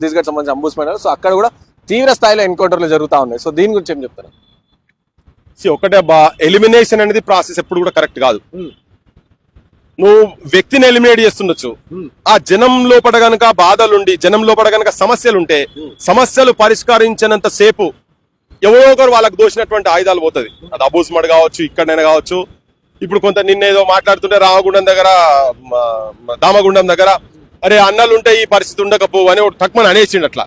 ఛత్తీస్గఢ్ సంబంధించిన అంబుస్మెన్ సో అక్కడ కూడా తీవ్ర స్థాయిలో ఎన్కౌంటర్లు జరుగుతా ఉన్నాయి. సో దీని గురించి ఏం చెప్తారు? ఒకటే బా ఎలిమినేషన్ అనేది ప్రాసెస్ ఎప్పుడు కూడా కరెక్ట్ కాదు. నువ్వు వ్యక్తిని ఎలిమినేట్ చేస్తుండొచ్చు. ఆ జనం లోపల గనక బాధలుండి జనం లోపల గనక సమస్యలుంటే సమస్యలు పరిష్కరించినంత సేపు ఎవరో ఒకరు వాళ్ళకు దోషినటువంటి ఆయుధాలు పోతుంది. అది అబూస్మడ్ కావచ్చు ఇక్కడైనా కావచ్చు. ఇప్పుడు కొంత నిన్న ఏదో మాట్లాడుతుంటే రామగుండం దగ్గర దామగుండం దగ్గర అరే అన్నలు ఉంటే ఈ పరిస్థితి ఉండకపో అని ఒకటి తక్కువ అనేసిండు అట్లా.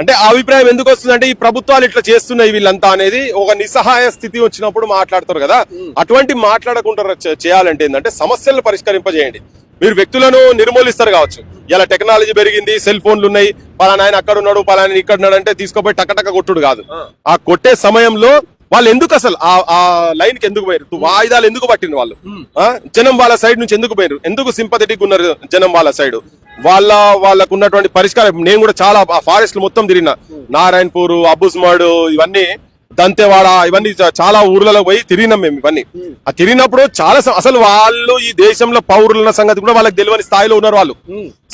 అంటే ఆ అభిప్రాయం ఎందుకు వస్తుంది అంటే ఈ ప్రభుత్వాలు ఇట్లా చేస్తున్నాయి వీళ్ళంతా అనేది ఒక నిస్సహాయ స్థితి వచ్చినప్పుడు మాట్లాడతారు కదా. అటువంటి మాట్లాడకుండా చేయాలంటే ఏంటంటే సమస్యలను పరిష్కరింపజేయండి. మీరు వ్యక్తులను నిర్మూలిస్తారు కావచ్చు. ఇలా టెక్నాలజీ పెరిగింది సెల్ ఫోన్లు ఉన్నాయి. పలానా ఆయన అక్కడ ఉన్నాడు పలానా ఇక్కడ ఉన్నాడు అంటే తీసుకుపోయి టక్కటక్క కొట్టుడు కాదు. ఆ. కొట్టే సమయంలో వాళ్ళు ఎందుకు అసలు ఆ ఆ లైన్కి ఎందుకు పోయారు? వాయిదాలు ఎందుకు పట్టింది వాళ్ళు? ఆ? జనం వాళ్ళ సైడ్ నుంచి ఎందుకు పోయారు? ఎందుకు సింపథెటిక్ ఉన్నారు జనం వాళ్ళ సైడ్? వాళ్ళ వాళ్ళకు ఉన్నటువంటి పరిష్కారం. నేను కూడా చాలా ఆ ఫారెస్ట్ మొత్తం తిరిగిన. నారాయణపూర్ అబ్బుస్మాడు ఇవన్నీ దంతేవాడ ఇవన్నీ చాలా ఊర్లలో పోయి తిరిగినాం మేము ఇవన్నీ. ఆ తిరిగినప్పుడు చాలా అసలు వాళ్ళు ఈ దేశంలో పౌరుల సంగతి కూడా వాళ్ళకి తెలియని స్థాయిలో ఉన్నారు వాళ్ళు.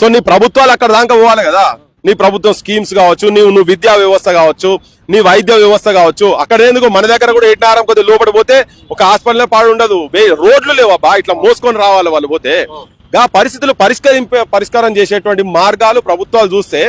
సో నీ ప్రభుత్వాలు అక్కడ దాకా పోవాలి కదా. నీ ప్రభుత్వం స్కీమ్స్ కావచ్చు నీవు నువ్వు విద్యా వ్యవస్థ కావచ్చు నీ వైద్య వ్యవస్థ కావచ్చు. అక్కడ ఎందుకు మన దగ్గర కూడా ఎట్నారం కొద్దిగా లోపల పోతే ఒక హాస్పిటల్ పాడు ఉండదు. వే- రోడ్లు లేవబ్బా. ఇట్లా మోసుకొని రావాలి వాళ్ళు పోతే. గా పరిస్థితులు పరిష్కరింప పరిష్కారం చేసేటువంటి మార్గాలు ప్రభుత్వాలు చూస్తే